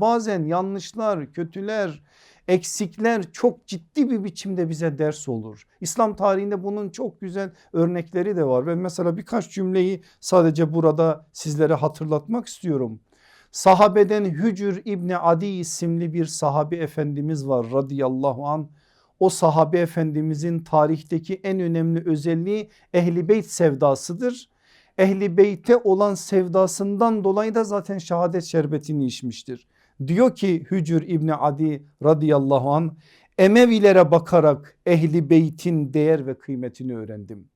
Bazen yanlışlar, kötüler, eksikler çok ciddi bir biçimde bize ders olur. İslam tarihinde bunun çok güzel örnekleri de var. Ben mesela birkaç cümleyi sadece burada sizlere hatırlatmak istiyorum. Sahabeden Hücür İbni Adi isimli bir sahabi efendimiz var radıyallahu an. O sahabe efendimizin tarihteki en önemli özelliği ehli beyt sevdasıdır. Ehli beyte olan sevdasından dolayı da zaten şehadet şerbetini içmiştir. Diyor ki Hücür İbni Adi radıyallahu an Emevilere bakarak ehli beytin değer ve kıymetini öğrendim.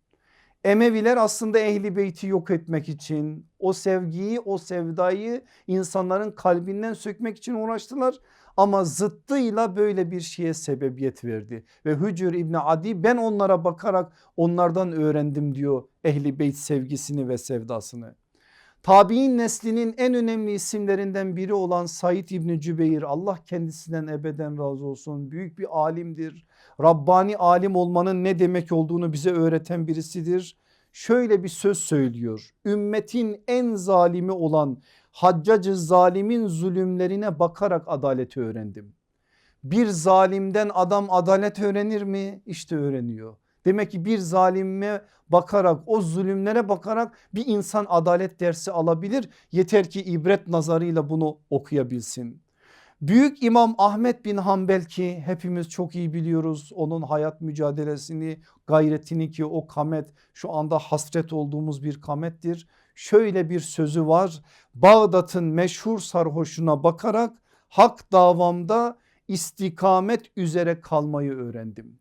Emeviler aslında ehli beyti yok etmek için o sevgiyi o sevdayı insanların kalbinden sökmek için uğraştılar. Ama zıttıyla böyle bir şeye sebebiyet verdi. Ve Hücür İbni Adi ben onlara bakarak onlardan öğrendim diyor ehli beyt sevgisini ve sevdasını. Tabi'in neslinin en önemli isimlerinden biri olan Said İbni Cübeyr Allah kendisinden ebeden razı olsun büyük bir alimdir. Rabbani alim olmanın ne demek olduğunu bize öğreten birisidir. Şöyle bir söz söylüyor ümmetin en zalimi olan haccacı zalimin zulümlerine bakarak adaleti öğrendim. Bir zalimden adam adalet öğrenir mi? İşte öğreniyor. Demek ki bir zalime bakarak o zulümlere bakarak bir insan adalet dersi alabilir. Yeter ki ibret nazarıyla bunu okuyabilsin. Büyük İmam Ahmet bin Hanbel ki hepimiz çok iyi biliyoruz onun hayat mücadelesini gayretini ki o kamet şu anda hasret olduğumuz bir kamettir. Şöyle bir sözü var Bağdat'ın meşhur sarhoşuna bakarak hak davamda istikamet üzere kalmayı öğrendim.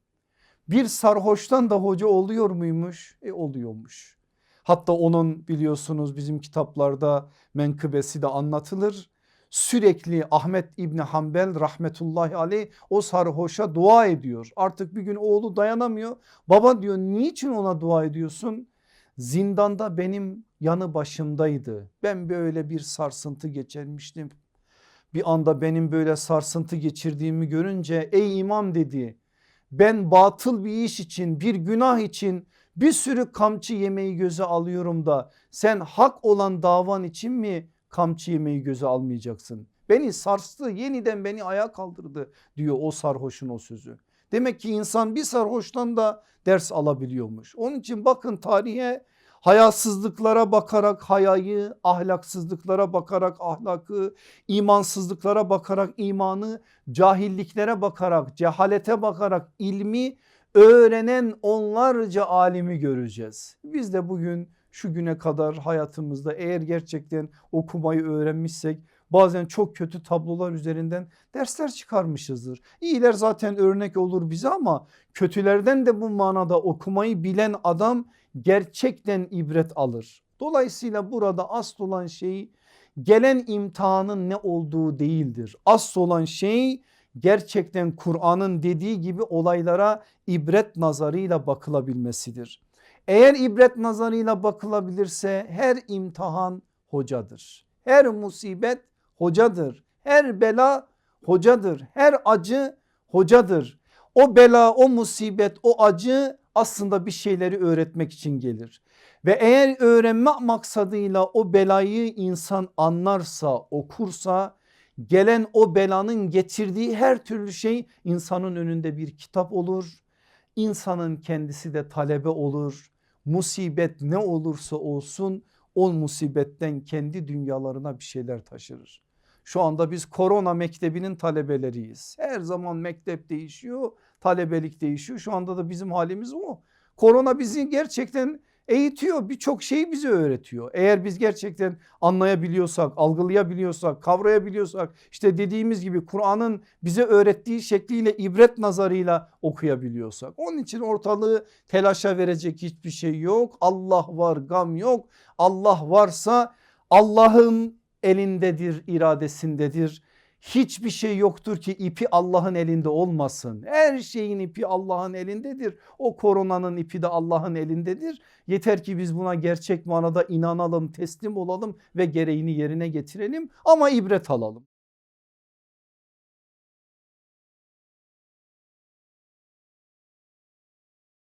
Bir sarhoştan da hoca oluyor muymuş? E oluyormuş. Hatta onun biliyorsunuz bizim kitaplarda menkıbesi de anlatılır. Sürekli Ahmet İbni Hanbel rahmetullahi aleyh o sarhoşa dua ediyor. Artık bir gün oğlu dayanamıyor. Baba diyor niçin ona dua ediyorsun? Zindanda benim yanı başımdaydı. Ben böyle bir sarsıntı geçirmiştim. Bir anda benim böyle sarsıntı geçirdiğimi görünce ey imam dedi ben batıl bir iş için bir günah için bir sürü kamçı yemeği göze alıyorum da sen hak olan davan için mi kamçı yemeği göze almayacaksın? Beni sarstı yeniden beni ayağa kaldırdı diyor o sarhoşun o sözü. Demek ki insan bir sarhoştan da ders alabiliyormuş. Onun için bakın tarihe hayasızlıklara bakarak hayayı, ahlaksızlıklara bakarak ahlakı, imansızlıklara bakarak imanı, cahilliklere bakarak, cehalete bakarak ilmi öğrenen onlarca alimi göreceğiz. Biz de bugün şu güne kadar hayatımızda eğer gerçekten okumayı öğrenmişsek bazen çok kötü tablolar üzerinden dersler çıkarmışızdır. İyiler zaten örnek olur bize ama kötülerden de bu manada okumayı bilen adam gerçekten ibret alır. Dolayısıyla burada asıl olan şey gelen imtihanın ne olduğu değildir. Asıl olan şey gerçekten Kur'an'ın dediği gibi olaylara ibret nazarıyla bakılabilmesidir. Eğer ibret nazarıyla bakılabilirse her imtihan hocadır. Her musibet hocadır. Her bela hocadır. Her acı hocadır. O bela, o musibet, o acı aslında bir şeyleri öğretmek için gelir. Ve eğer öğrenme maksadıyla o belayı insan anlarsa, okursa gelen o belanın getirdiği her türlü şey insanın önünde bir kitap olur. İnsanın kendisi de talebe olur. Musibet ne olursa olsun o musibetten kendi dünyalarına bir şeyler taşırır. Şu anda biz korona mektebinin talebeleriyiz. Her zaman mektep değişiyor, talebelik değişiyor. Şu anda da bizim halimiz o. Korona bizi gerçekten eğitiyor birçok şeyi bize öğretiyor. Eğer biz gerçekten anlayabiliyorsak, algılayabiliyorsak, kavrayabiliyorsak işte dediğimiz gibi Kur'an'ın bize öğrettiği şekliyle ibret nazarıyla okuyabiliyorsak. Onun için ortalığı telaşa verecek hiçbir şey yok. Allah var gam yok. Allah varsa Allah'ın elindedir, iradesindedir. Hiçbir şey yoktur ki ipi Allah'ın elinde olmasın. Her şeyin ipi Allah'ın elindedir. O koronanın ipi de Allah'ın elindedir. Yeter ki biz buna gerçek manada inanalım, teslim olalım ve gereğini yerine getirelim ama ibret alalım.